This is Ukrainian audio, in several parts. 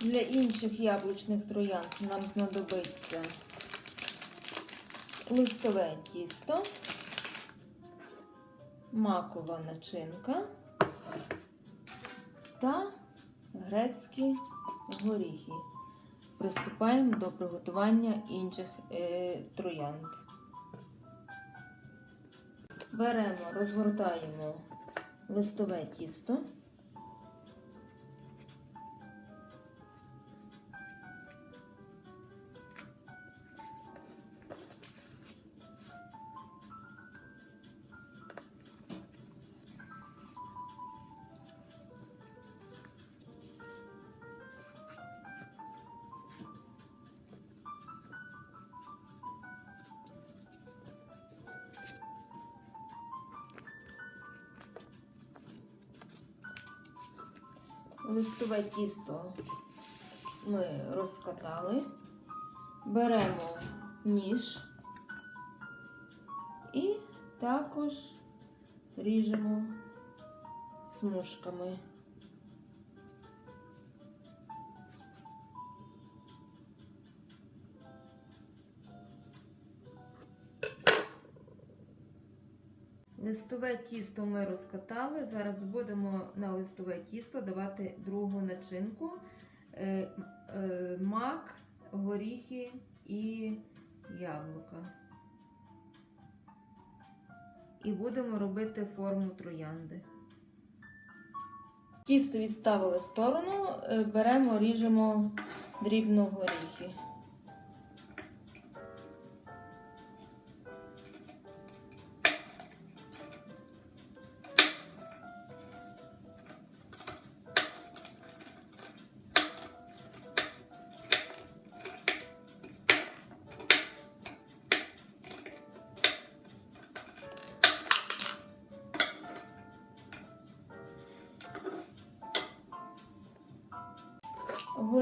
Для інших яблучних троянд нам знадобиться листове тісто, макова начинка та грецькі горіхи. Приступаємо до приготування інших е, троянд. Беремо, розгортаємо листове тісто. Листове тісто ми розкатали, беремо ніж і також ріжемо смужками. Листове тісто ми розкатали. Зараз будемо на листове тісто давати другу начинку: Е, е, мак, горіхи і яблука. І будемо робити форму троянди. Тісто відставили в сторону, е, беремо, ріжемо дрібно горіхи.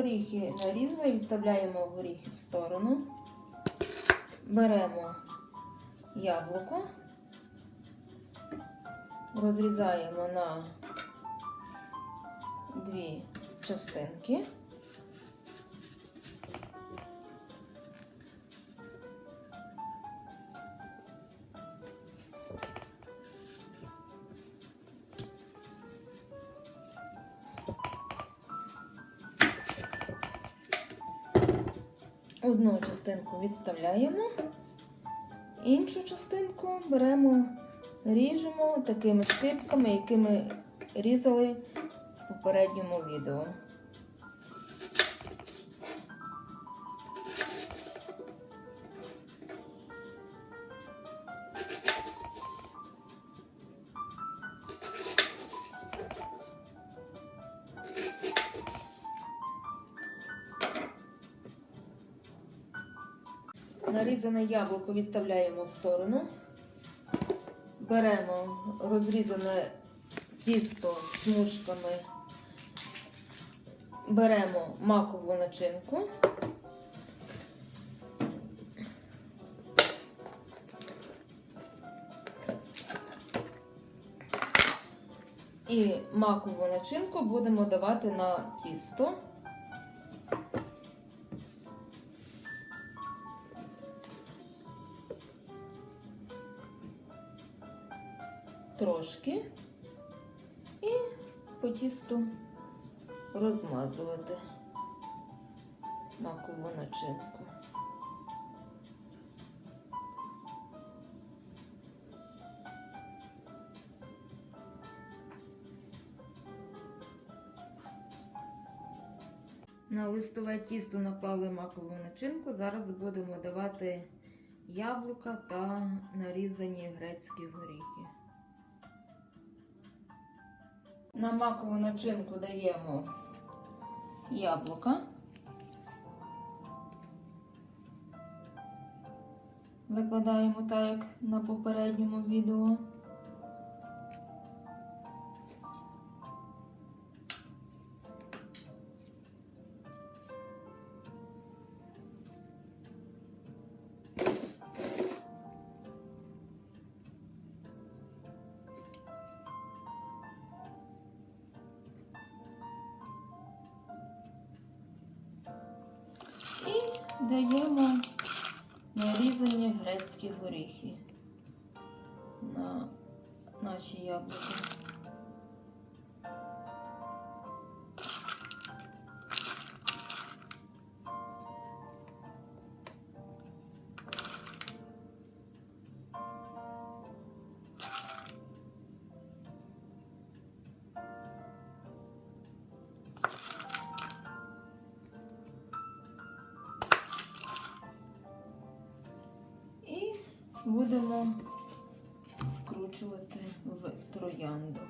Горіхи нарізали, відставляємо горіхи в сторону. Беремо яблуко, розрізаємо на дві частинки. Одну частинку відставляємо, іншу частинку беремо, ріжемо такими скипками, які ми різали в попередньому відео. Нарізане яблуко відставляємо в сторону. Беремо розрізане тісто смужками, беремо макову начинку. І макову начинку будемо давати на тісто. Трошки і по тісту розмазувати макову начинку. На листове тісто наклали макову начинку. Зараз будемо давати яблука та нарізані грецькі горіхи. На макову начинку даємо яблука. Викладаємо так, як на попередньому відео. Даємо нарізані грецькі горіхи на наші яблуки. Будемо скручувати в троянду.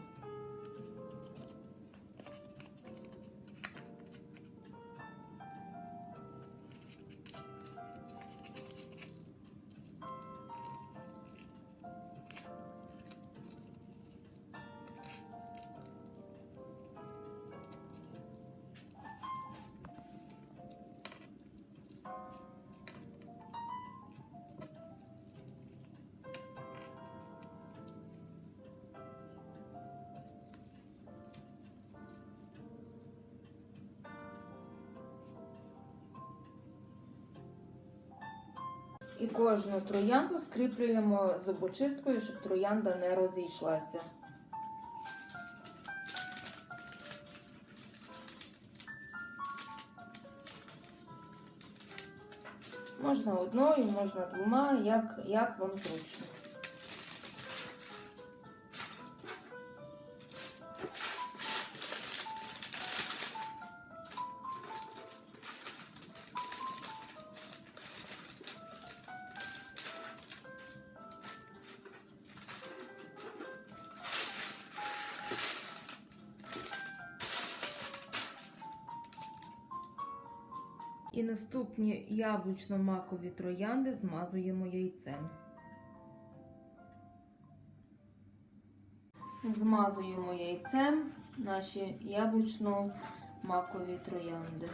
І кожну троянду скріплюємо зубочисткою, щоб троянда не розійшлася. Можна одною, можна двома, як, як вам зручно. І наступні яблучно-макові троянди змазуємо яйцем. Змазуємо яйцем наші яблучно-макові троянди.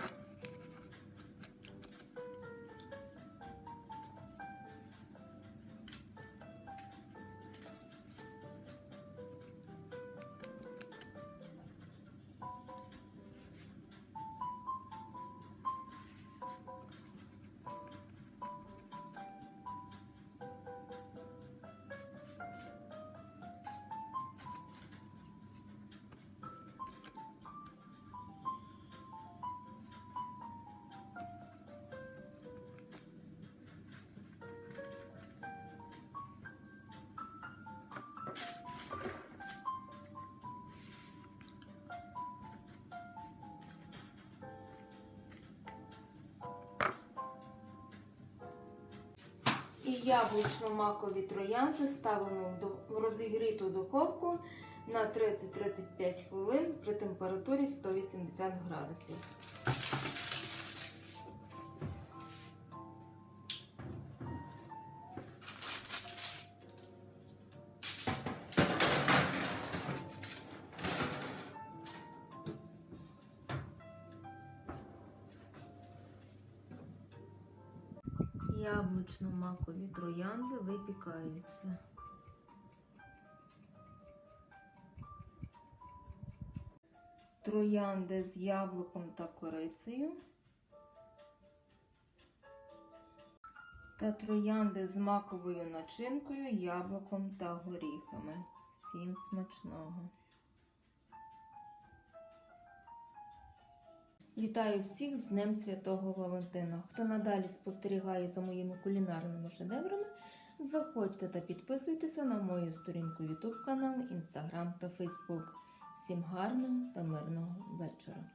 Яблучно-макові троянці ставимо в розігріту духовку на 30-35 хвилин при температурі 180 градусів. Яблучно-макові троянди випікаються. Троянди з яблуком та корицею. Та троянди з маковою начинкою, яблуком та горіхами. Всім смачного! Вітаю всіх з Днем Святого Валентина. Хто надалі спостерігає за моїми кулінарними шедеврами, заходьте та підписуйтеся на мою сторінку YouTube канал, Instagram та Facebook. Всім гарного та мирного вечора!